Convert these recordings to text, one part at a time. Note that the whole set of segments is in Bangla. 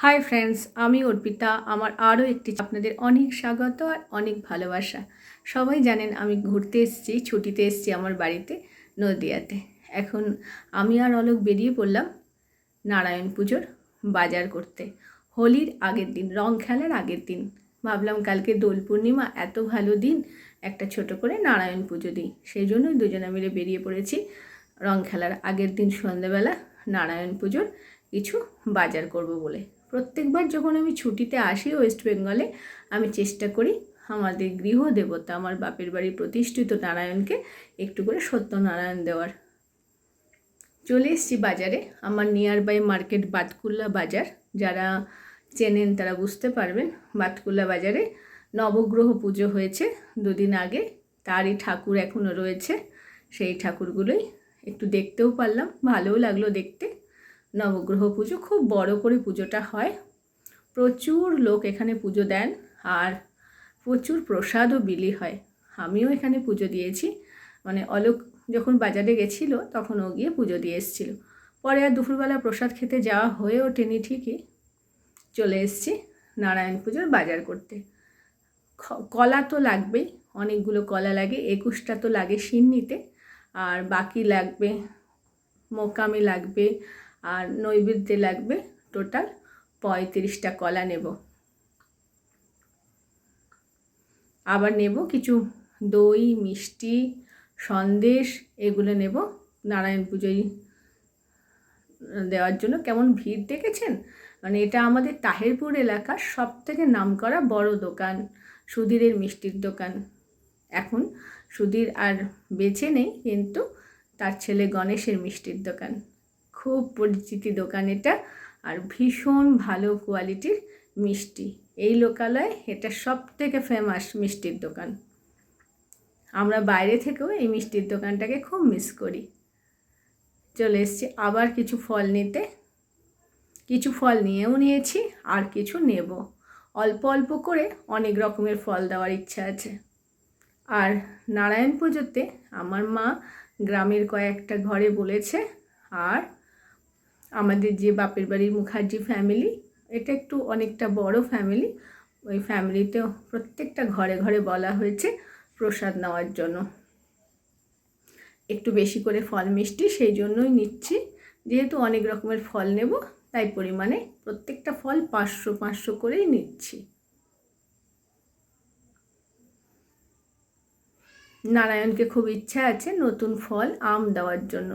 হাই ফ্রেন্ডস আমি অর্পিতা। আমার আরও একটি আপনাদের অনেক স্বাগত আর অনেক ভালোবাসা। সবাই জানেন আমি ঘুরতে এসেছি, ছুটিতে এসেছি আমার বাড়িতে, নদিয়াতে। এখন আমি আর অলোক বেরিয়ে পড়লাম নারায়ণ পুজোর বাজার করতে। হোলির আগের দিন, রং খেলার আগের দিন। ভাবলাম কালকে দোল পূর্ণিমা, এত ভালো দিন, একটা ছোট করে নারায়ণ পুজো দিই। সেই জন্যই দুজনে মিলে বেরিয়ে পড়েছি রং খেলার আগের দিন সন্ধ্যেবেলা নারায়ণ পুজোর কিছু বাজার করব বলে। প্রত্যেকবার যখন আমি ছুটিতে আসি ওয়েস্ট বেঙ্গলে, আমি চেষ্টা করি আমাদের গৃহ দেবতা আমার বাপের বাড়ি প্রতিষ্ঠিত নারায়ণকে একটু করে সত্যনারায়ণ দেওয়ার। চলে এসেছি বাজারে, আমার নিয়ার বাই মার্কেট বাতকুল্লা বাজার। যারা চেনেন তারা বুঝতে পারবেন, বাতকুল্লা বাজারে নবগ্রহ পুজো হয়েছে দুদিন আগে। তারই ঠাকুর এখনও রয়েছে, সেই ঠাকুরগুলোই একটু দেখতেও পারলাম, ভালোও লাগল দেখতে। নবগ্রহ পুজো, খুব বড় করে পুজোটা হয়। প্রচুর লোক এখানে পুজো দেন আর প্রচুর প্রসাদও বিলি হয়। আমিও এখানে পুজো দিয়েছি। মানে অলোক যখন বাজারে গেছিল, তখন ও গিয়ে পুজো দিয়ে এসেছিল। পরে আর দুপুরবেলা প্রসাদ খেতে যাওয়া হয়ে ওঠেনি ঠিকই। চলে এসছি নারায়ণ পুজোর বাজার করতে। কলা তো লাগবেই, অনেকগুলো কলা লাগে, একুশটা তো লাগে সিন্নিতে। আর বাকি লাগবে, মোকামি লাগবে আর নৈবেদ্যে লাগবে টোটাল পঁয়ত্রিশটা কলা নেব। আবার নেব কিছু দই, মিষ্টি, সন্দেশ, এগুলো নেব। নারায়ণ পুজোয় দেওয়ার জন্য। কেমন ভিড় দেখেছেন? মানে এটা আমাদের তাহেরপুর এলাকার সব থেকে নাম করা বড় দোকান, সুধীরের মিষ্টির দোকান। এখন সুধীর আর বেছে নেই, কিন্তু তার ছেলে গণেশের মিষ্টির দোকান। খুব পরিচিতি দোকান এটা আর ভীষণ ভালো কোয়ালিটির মিষ্টি। এই লোকালয় এটা সব থেকে ফেমাস মিষ্টির দোকান। আমরা বাইরে থেকেও এই মিষ্টির দোকানটাকে খুব মিস করি। চলে এসছি আবার কিছু ফল নিতে। কিছু ফল নিয়েও নিয়েছি আর কিছু নেব। অল্প অল্প করে অনেক রকমের ফল দেওয়ার ইচ্ছা আছে। আর নারায়ণ পুজোতে আমার মা গ্রামের কয়েকটা ঘরে বলেছে, আর আমাদের যে বাপের বাড়ির মুখার্জি ফ্যামিলি এটা একটু অনেকটা বড় ফ্যামিলি ওই ফ্যামিলিতেও প্রত্যেকটা ঘরে ঘরে বলা হয়েছে প্রসাদ নেওয়ার জন্য। একটু বেশি করে ফল মিষ্টি সেই জন্যই নিচ্ছি। যেহেতু অনেক রকমের ফল নেব, তাই পরিমাণে প্রত্যেকটা ফল পাঁচশো পাঁচশো করেই নিচ্ছি। নারায়ণকে খুব ইচ্ছা আছে নতুন ফল আম দেওয়ার জন্য।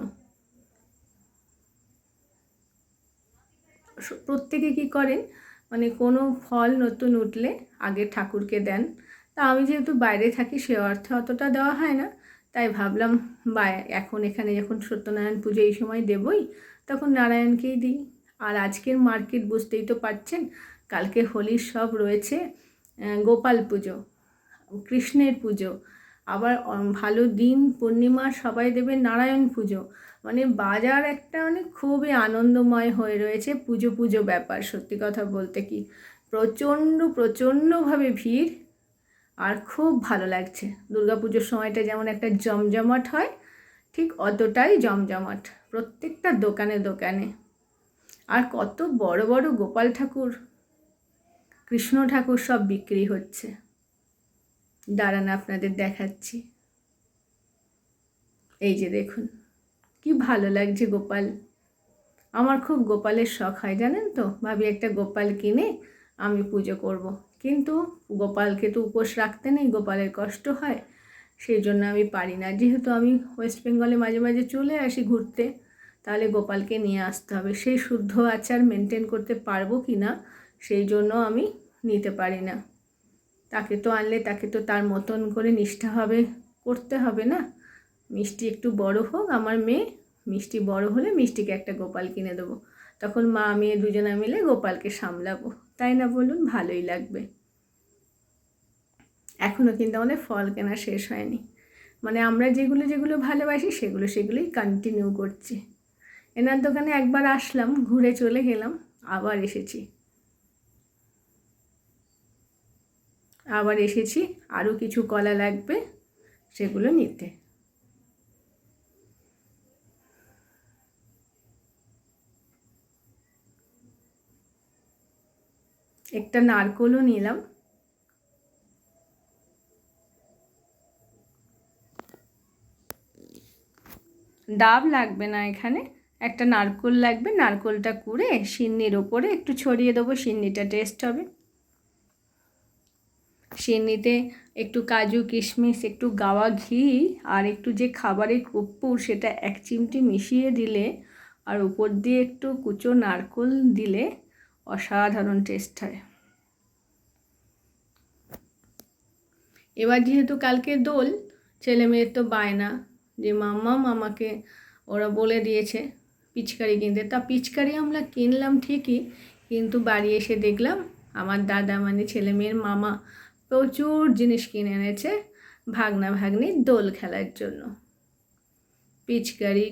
প্রত্যেকে কি করেন? মানে কোনো ফল নতুন উঠলে আগে ঠাকুরকে দেন। তা আমি যেহেতু বাইরে থাকি, সে অর্থে অতটা দেওয়া হয় না। তাই ভাবলাম বা এখন এখানে যখন সত্যনারায়ণ পুজো এই সময় দেবই, তখন নারায়ণকেই দিই। আর আজকের মার্কেট বুঝতেই তো পারছেন, কালকে হোলির সব রয়েছে গোপাল পুজো, কৃষ্ণের পুজো আবার ভালো দিন, পূর্ণিমা সবাই দেবে নারায়ণ পুজো। মানে বাজার একটা মানে খুবই আনন্দময় হয়ে রয়েছে পুজো পুজো ব্যাপার, সত্যি কথা বলতে কি। প্রচণ্ড, প্রচণ্ডভাবে ভিড় আর খুব ভালো লাগছে। পুজোর সময়টা যেমন একটা জমজমাট হয়, ঠিক অতটাই জমজমাট প্রত্যেকটা দোকানে দোকানে। আর কত বড় বড় গোপাল ঠাকুর, কৃষ্ণ ঠাকুর সব বিক্রি হচ্ছে। দাঁড়ান, আপনাদের দেখাচ্ছি। এই যে দেখুন, কি ভালো লাগছে গোপাল। আমার খুব গোপালের শখ হয়, জানেন তো? ভাবি একটা গোপাল কিনে আমি পুজো করব। কিন্তু গোপালকে তো উপোস রাখতে নেই, গোপালের কষ্ট হয়, সেই জন্য আমি পারি না। যেহেতু আমি ওয়েস্ট বেঙ্গলে মাঝে মাঝে চলে আসি ঘুরতে, তাহলে গোপালকে নিয়ে আসতে হবে। সেই শুদ্ধ আচার মেনটেন করতে পারব কি না সেই জন্য আমি নিতে পারি না। তাকে তো আনলে তাকে তো তার মতন করে নিষ্ঠাভাবে করতে হবে না? মিষ্টি একটু বড় হোক, আমার মেয়ে। মিষ্টি বড় হলে মিষ্টিকে একটা গোপাল কিনে দেবো। তখন মা মেয়ে দুজনে মিলে গোপালকে সামলাবো। তাই না বলুন? ভালোই লাগবে। এখনও কিন্তু আমাদের ফল কেনা শেষ হয়নি। মানে আমরা যেগুলো যেগুলো ভালোবাসি, সেগুলো সেগুলোই কন্টিনিউ করছি। এনার দোকানে একবার আসলাম, ঘুরে চলে গেলাম, আবার এসেছি। আবার এসেছি, আরও কিছু কলা লাগবে, সেগুলো নিতে। একটা নারকোলও নিলাম। ডাব লাগবে না এখানে, একটা নারকোল লাগবে, নারকোলটা কুড়ে, সিন্নির ওপরে একটু ছড়িয়ে দেবো, সিন্নিটা টেস্ট হবে। সিন্নিতে একটু কাজু, কিশমিশ, একটু গাওয়া ঘি আর একটু যে খাবারের কর্পূর সেটা এক চিমটি মিশিয়ে দিলে আর উপর দিয়ে একটু কুচো নারকোল দিলে অসাধারণ টেস্ট হয়। এবার যেহেতু কালকে দোল ছেলে মেয়ের তো বায়না, যে মাম্মা মামাকে ওরা বলে দিয়েছে পিচকারি কিনতে। তা পিচকারি আমরা কিনলাম ঠিকই, কিন্তু বাড়ি এসে দেখলাম আমার দাদা মানে ছেলে মেয়ের মামা প্রচুর জিনিস কিনে এনেছে ভাগনা ভাগ্নির দোল খেলার জন্য। পিচকারি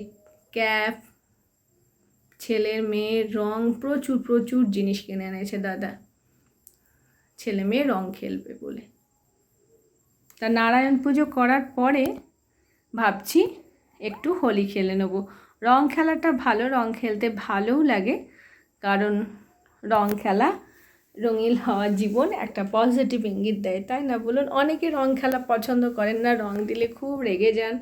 ক্যাপ ছেলের মেয়ের রং, প্রচুর প্রচুর জিনিস কিনে এনেছে দাদা। ছেলে মেয়ে রং খেলবে বলে। তা নারায়ণ পুজো করার পরে ভাবছি একটু হোলি খেলে নেব। রং খেলাটা ভালো, রং খেলতে ভালোও লাগে, কারণ রং খেলা রঙিন হওয়া জীবন একটা পজিটিভ ইঙ্গিত দেয়, তাই না বলুন? অনেকে রং খেলা পছন্দ করেন না, রং দিলে খুব রেগে যান।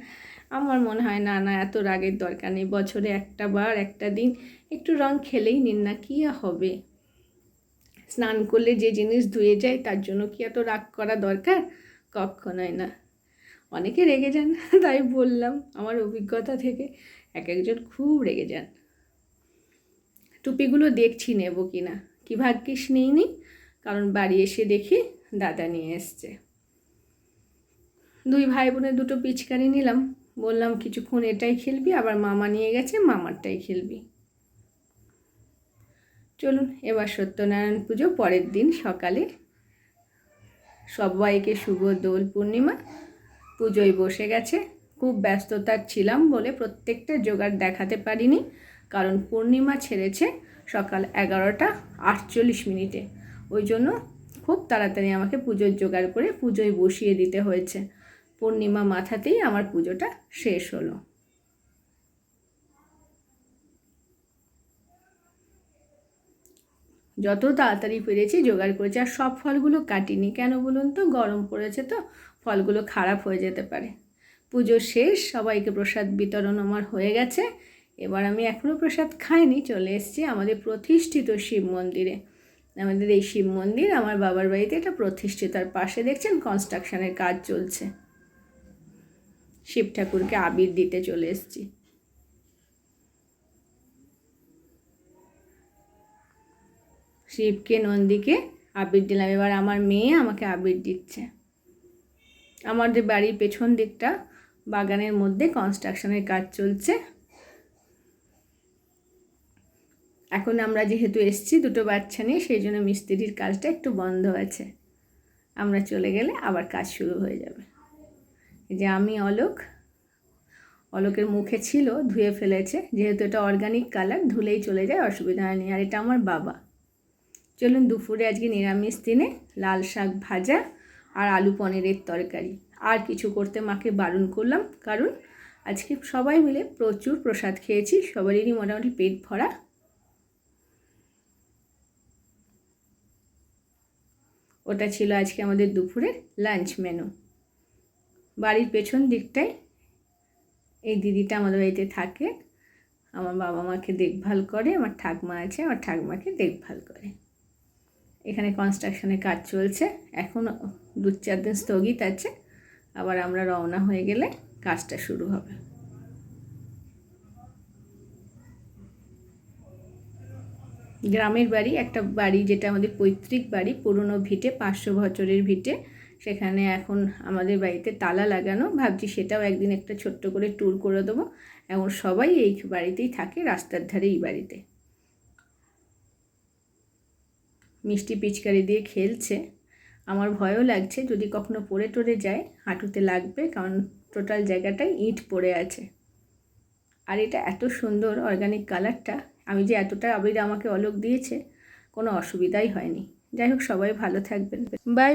আমার মনে হয়, না না, এত রাগের দরকার নেই, বছরে একটা বার, একটা দিন একটু রং খেলেই নিন না, কী হবে? স্নান করলে যে জিনিস ধুয়ে যায়, তার জন্য কি এত রাগ করা দরকার? কখনোই না। অনেকে রেগে যান, তাই বললাম, আমার অভিজ্ঞতা থেকে এক একজন খুব রেগে যান। টুপিগুলো দেখছি নেব কি না কী ভাগ্যিস নিইনি, কারণ বাড়ি এসে দেখি দাদা নিয়ে এসছে। দুই ভাই বোনের দুটো পিচকারি নিলাম, বললাম, কিছুক্ষণ এটাই খেলবি, আবার মামা নিয়ে গেছে, মামারটাই খেলবি। চলুন, এবার সত্যনারায়ণ পুজো, পরের দিন সকালে। সবাইকে শুভ দোল পূর্ণিমা। পুজোয় বসে গেছে। খুব ব্যস্ততার ছিলাম বলে প্রত্যেকটা জোগাড় দেখাতে পারিনি, কারণ পূর্ণিমা ছেড়েছে। সকাল এগারোটা আটচল্লিশ মিনিটে। ওই জন্য খুব তাড়াতাড়ি আমাকে পুজোর জোগাড় করে পুজোয় বসিয়ে দিতে হয়েছে। পূর্ণিমা মাথাতেই আমার পুজোটা শেষ হলো। যত তাড়াতাড়ি পেরেছি জোগাড় করেছি, আর সব ফলগুলো কাটিনি। কেন বলুন তো? গরম পড়েছে তো, ফলগুলো খারাপ হয়ে যেতে পারে। পুজো শেষ, সবাইকে প্রসাদ বিতরণ আমার হয়ে গেছে। এবার আমি এখনও প্রসাদ খাইনি, চলে এসেছি আমাদের প্রতিষ্ঠিত শিব মন্দিরে। আমাদের এই শিব মন্দির আমার বাবার বাড়িতে এটা প্রতিষ্ঠিত, আর পাশে দেখছেন কনস্ট্রাকশনের কাজ চলছে। শিব ঠাকুরকে আবির দিতে চলে এসেছি। শিবকে, নন্দীকে আবির দিলাম, এবার আমার মেয়ে আমাকে আবির দিচ্ছে। আমাদের বাড়ির পেছন দিকটা বাগানের মধ্যে কনস্ট্রাকশনের কাজ চলছে। এখন আমরা যেহেতু এসছি দুটো বাচ্চা নিয়ে, সেই জন্য মিস্ত্রির কাজটা একটু বন্ধ আছে। আমরা চলে গেলে আবার কাজ শুরু হয়ে যাবে। যে আমি অলোক, অলোকের মুখে ছিল, ধুয়ে ফেলেছে। যেহেতু এটা অর্গানিক কালার ধুলেই চলে যায়, অসুবিধা হয়নি আর এটা আমার বাবা। চলুন দুপুরে আজকে নিরামিষ দিনে লাল শাক ভাজা আর আলু পনিরের তরকারি। আর কিছু করতে মাকে বারণ করলাম, কারণ আজকে সবাই মিলে প্রচুর প্রসাদ খেয়েছি, সবারই মোটামুটি পেট ভরা। ওটা ছিল আজকে আমাদের দুপুরের লাঞ্চ মেনু। বাড়ির পেছন দিকটায় এই দিদিটা আমাদের বাড়িতে থাকে। আমার বাবা মাকে দেখভাল করে, আমার ঠাকমা আছে, আমার ঠাকমাকে দেখভাল করে। এখানে কনস্ট্রাকশনের কাজ চলছে। এখন দু চার দিন স্থগিত আছে। আবার আমরা রওনা হয়ে গেলে কাজটা শুরু হবে। গ্রামের বাড়ি, একটা বাড়ি যেটা আমাদের পৈতৃক বাড়ি, পুরনো ভিটে, পাঁচশো বছরের ভিটে। সেখানে এখন আমাদের বাড়িতে তালা লাগানো। ভাবছি সেটাও একদিন একটা ছোট্ট করে ট্যুর করে দেবো। এবং সবাই এই বাড়িতেই থাকে, রাস্তার ধারে এই বাড়িতে। মিষ্টি পিচকারি দিয়ে খেলছে। আমার ভয়ও লাগছে, যদি কখনো পড়ে টরে যায়, হাঁটুতে লাগবে, কারণ টোটাল জায়গাটাই ইট পড়ে আছে। আর এটা এত সুন্দর অর্গানিক কালারটা আমি যে এতটা আবির আমাকে অলোক দিয়েছে, কোনো অসুবিধাই হয়নি। যাই হোক, সবাই ভালো থাকবেন। বাই